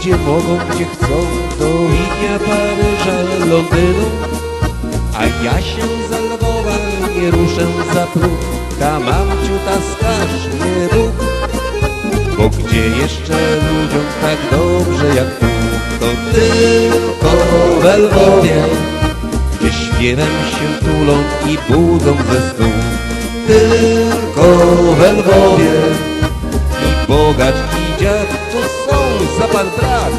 gdzie mogą, gdzie chcą, do Wienia, Paryża, Londynu. A ja się za Lwowa nie ruszę za próg, ta mamciu, ta skarż nie Bóg. Bo gdzie jeszcze ludziom tak dobrze jak tu, to tylko we Lwowie, gdzie śpiewem się tulą i budzą ze snu. Tylko we Lwowie i bogacz pan brat,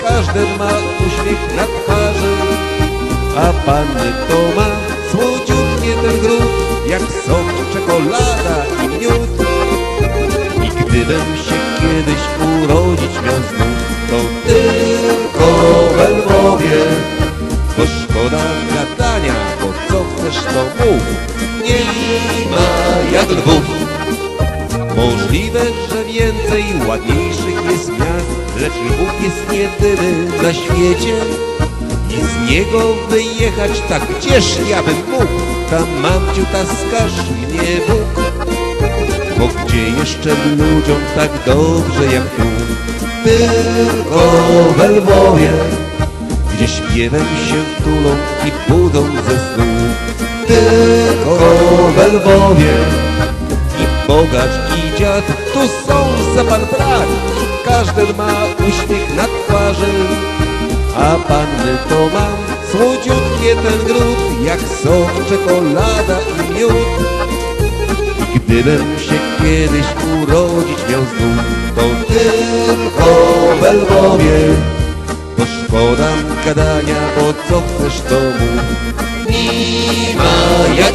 każdy ma uśmiech na twarzy, a panny to ma słodziutkie ten gród, jak sok, czekolada i miód. I gdybym się kiedyś urodzić miał znów, to tylko we Lwowie. Bo szkoda gadania, bo co chcesz to mów, nie ma jak Lwów. Możliwe, że więcej ładniejszych jest miast, lecz Lwów jest jedyny na świecie. I z niego wyjechać tak gdzież ja bym mógł, tam mamciu taskaż mnie Bóg. Bo gdzie jeszcze ludziom tak dobrze jak tu? Tylko we Lwowie, gdzie śpiewem się tulą i budzą ze snu. Tylko we Lwowie i bogacz i dziad, tu są za pan brat. Każdy ma uśmiech na twarzy, a panny to mam słodziutkie ten gród, jak sok, czekolada i miód. I gdybym się kiedyś urodzić miał znów, to tylko we Lwowie. Bo szkoda gadania, co chcesz to mów. Ma jak.